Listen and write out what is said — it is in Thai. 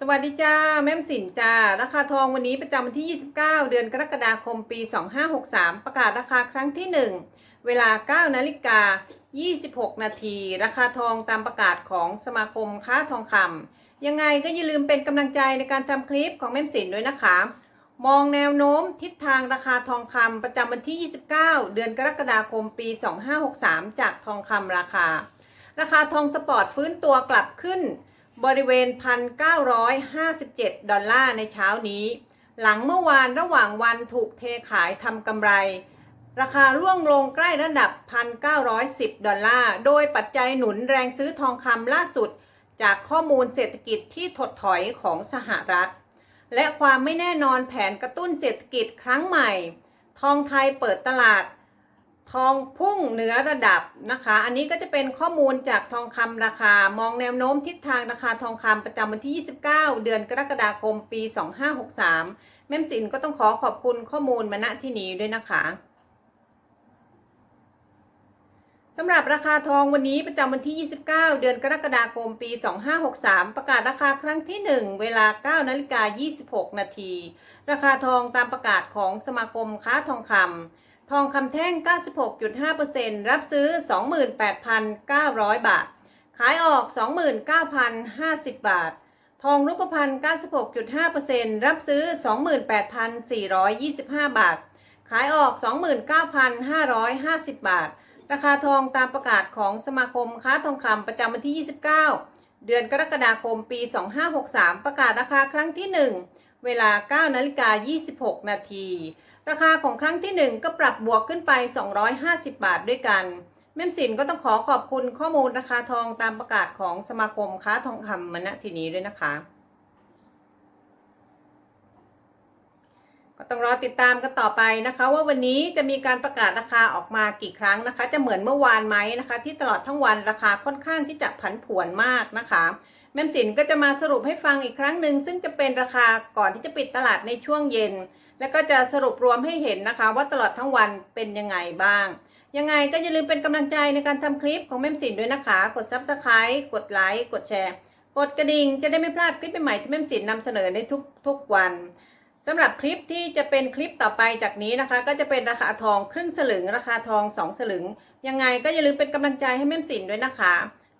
สวัสดีจ้า แม่มสินจ้า ราคาทองวันนี้ประจำวันที่ 29 เดือนกรกฎาคมปี 2563 ประกาศราคาครั้งที่ 1 เวลา 9 นาฬิกา 26 นาที ราคาทองตามประกาศของสมาคมค้าทองคำยังไงก็อย่าลืมเป็นกำลังใจในการทำคลิปของแม่มสินด้วยนะคะ มองแนวโน้มทิศทางราคาทองคำประจำวันที่ 29 เดือนกรกฎาคมปี 2563 จากทองคำราคา ราคาทองสปอร์ตฟื้นตัวกลับขึ้น บริเวณ 1,957 ดอลลาร์ในเช้านี้ หลังเมื่อวานระหว่างวันถูกเทขายทำกำไร ราคาร่วงลงใกล้ระดับ 1,910 ดอลลาร์ โดยปัจจัยหนุนแรงซื้อทองคำล่าสุด จากข้อมูลเศรษฐกิจที่ถดถอยของสหรัฐ และความไม่แน่นอนแผนกระตุ้นเศรษฐกิจครั้งใหม่ ทองไทยเปิดตลาด ทองพุ่งเหนือระดับนะคะ อันนี้ก็จะเป็นข้อมูลจากทองคำราคามองแนวโน้มทิศทางราคาทองคำประจำวันที่ 29 เดือนกรกฎาคมปี 2563 แม่มสินก็ต้องขอขอบคุณข้อมูลมาณที่นี้ด้วยนะคะสำหรับราคาทองวันนี้ประจำวันที่ 29 เดือนกรกฎาคม ปี 2563 ประกาศราคาครั้งที่ 1 เวลา 9 นาฬิกา 26 นาที ราคาทองตามประกาศของสมาคมค้าทองคำ ทองคำแท่ง 96.5%รับซื้อ 28,900 บาท ขายออก 29,050 บาท ทองรูปพรรณ96.5%รับซื้อ 28,425 บาท ขายออก 29,550 บาท ราคาทองตามประกาศของสมาคมค้าทองคำประจำวันที่ 29 เดือนกรกฎาคมปี 2563 ประกาศราคาครั้งที่ 1 เวลา 9นาฬิกา26 นาที ราคาของครั้งที่ 1 ก็ปรับบวกขึ้นไป 250 บาทด้วยกัน แม่มสินก็ต้องขอขอบคุณข้อมูลราคาทองตามประกาศของสมาคมค้าทองคำมณที่นี้ด้วยนะคะ ก็ต้องรอติดตามกันต่อไปนะคะ ว่าวันนี้จะมีการประกาศราคาออกมากี่ครั้งนะคะ จะเหมือนเมื่อวานไหมนะคะ ที่ตลอดทั้งวันราคาค่อนข้างที่จะผันผวนมากนะคะ แม่มสินก็จะมาสรุปให้ฟังอีกครั้งหนึ่งซึ่งจะเป็นราคาก่อนที่จะปิดตลาดในช่วงเย็น แล้วก็จะสรุปรวมให้เห็นนะคะ ว่าตลอดทั้งวันเป็นยังไงบ้าง ยังไงก็อย่าลืมเป็นกำลังใจในการทำคลิปของแม่มสินด้วยนะคะ กด subscribe กดไลค์กดแชร์กดกระดิ่งจะได้ไม่พลาดคลิปใหม่ๆที่แม่มสินนำเสนอในทุกทุกวันสำหรับคลิปที่จะเป็นคลิปต่อไปจากนี้นะคะ ก็จะเป็นราคาทองครึ่งสลึง ราคาทองสองสลึง ยังไงก็อย่าลืมเป็นกำลังใจให้แม่มสินด้วยนะคะ